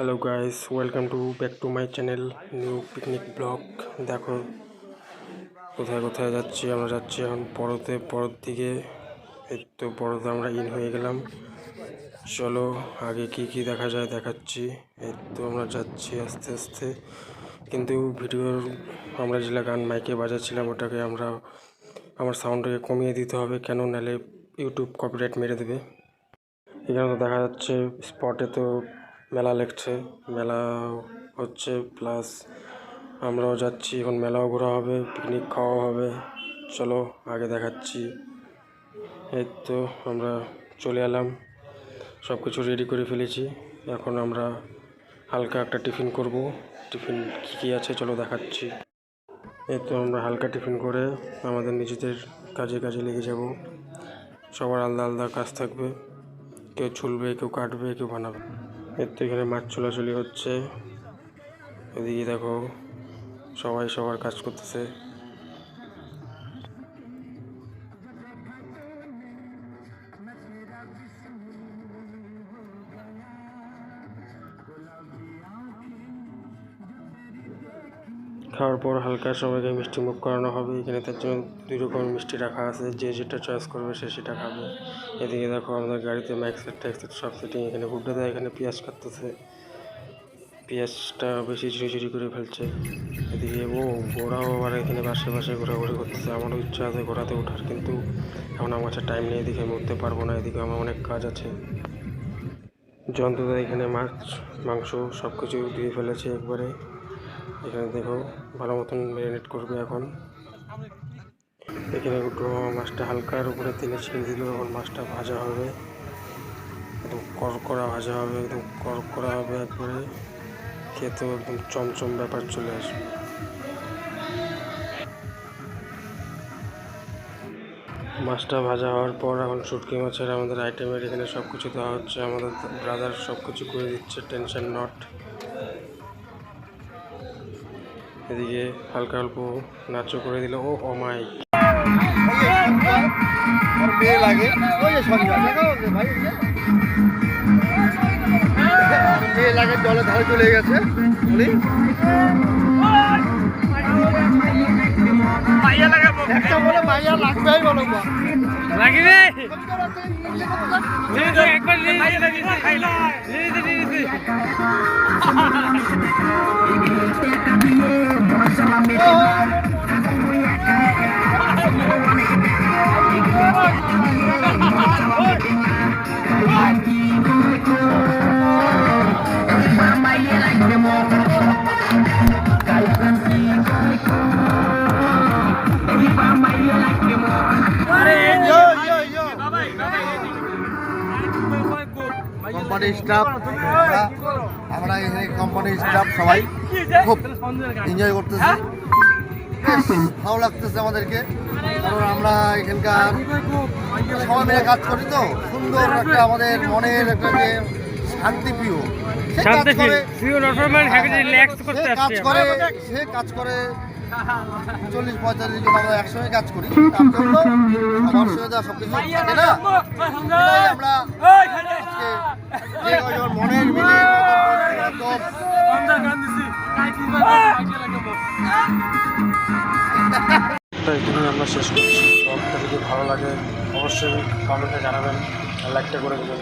Hello guys welcome to back to my channel new picnic vlog দেখো, কোথায় কোথায় যাচ্ছি, আমরা যাচ্ছি এখন পরতে পরের দিকে। এই তো পরতে আমরা ইন হয়ে গেলাম। চলো, আগে কি কি দেখা যায় দেখাচ্ছি। এই তো আমরা যাচ্ছি আস্তে আস্তে। কিন্তু ভিডিওর, আমরা যেটা গান মাইকে বাজাচ্ছিলাম, ওটাকে আমরা, আমার সাউন্ডটাকে কমিয়ে দিতে হবে, কেন নাহলে ইউটিউব কপিরাইট মেরে দেবে। এখানে তো দেখা যাচ্ছে স্পটে তো মেলা লেগছে। মেলা হচ্ছে প্লাস আমরাও যাচ্ছি, এখন মেলাও ঘোরা হবে পিকনিক খাওয়া হবে। চলো, আগে দেখাচ্ছি। এই তো আমরা চলে এলাম। সব কিছু রেডি করে ফেলেছি। এখন আমরা হালকা একটা টিফিন করব। টিফিন কী কী আছে চলো দেখাচ্ছি। এই তো আমরা হালকা টিফিন করে আমাদের নিজেদের কাজে কাজে লেগে যাব। সবার আলাদা আলাদা কাজ থাকবে। কেউ ছুলবে, কেউ কাটবে, কেউ বানাবে। এর তো এখানে মাছ চলাচলি হচ্ছে। এদিকে দেখো সবাই সবার কাজ করতেছে। খাওয়ার পর হালকা সবাইকে মিষ্টি মুখ করানো হবে। এখানে তার জন্য দুই রকম মিষ্টি রাখা আছে। যে যেটা চয়েস করবে সে সেটা খাবে। এদিকে দেখো আমাদের গাড়িতে মাইক সেট টাইক সেট সব সেটিং এখানে হুড্ডা দেয়। এখানে পেঁয়াজ কাটতেছে। পেঁয়াজটা বেশি ঝুড়ি ঝুড়ি করে ফেলছে। এদিকে ও ঘোড়াও আবার এখানে বাসে বাসে ঘোরাঘুরি করতেছে। আমারও ইচ্ছা আছে ঘোরাতে ওঠার, কিন্তু এখন আমার কাছে টাইম নেই। এদিকে আমি উঠতে পারব না। এদিকে আমার অনেক কাজ আছে। যন্ত্রদা এখানে মাছ, মাংস সব কিছু দিয়ে ফেলেছে একবারে। এখানে দেখো ভালো মতন ম্যারিনেট করবে এখন। এখানে মাছটা হালকার উপরে তেলে ছেড়ে দিল, এখন মাছটা ভাজা হবে। একদম করকরা ভাজা হবে, একদম করকরা হবে একবারে। খেতেও একদম চমচম ব্যাপার চলে আসবে। মাছটা ভাজা হওয়ার পর এখন শুটকি মাছের আমাদের আইটেমের এখানে সব কিছু দেওয়া হচ্ছে। আমাদের ব্রাদার সব কিছু করে দিচ্ছে টেনশন নট এদিকে হালকা অল্প নাচও করে দিল। ও ও মাই। লাগে লাগে জলে চলে গেছে বলে একবার কোম্পানির স্টাফ আমরা এখানে কোম্পানির স্টাফ সবাই খুব এনজয় করতেছি। ভালো লাগতেছে আমাদেরকে। কারণ আমরা এখানকার সবাই মিলে কাজ করি তো সুন্দর একটা আমাদের মনের একটা যে কাজ শান্তি করে ফিউ নরমাল হ্যাপি রিল্যাক্স সে কাজ করে সে কাজ করে চল্লিশ পঁয়তাল্লিশ জন আমরা একসঙ্গে কাজ করি। তার জন্য আমার সুবিধা সব কিছু থাকে না। আমরা আজকে তো এখানে আমরা শেষ করছি। ব্লগটা যদি ভালো লাগে, অবশ্যই কমেন্টে জানাবেন, লাইকটা করে দেবেন।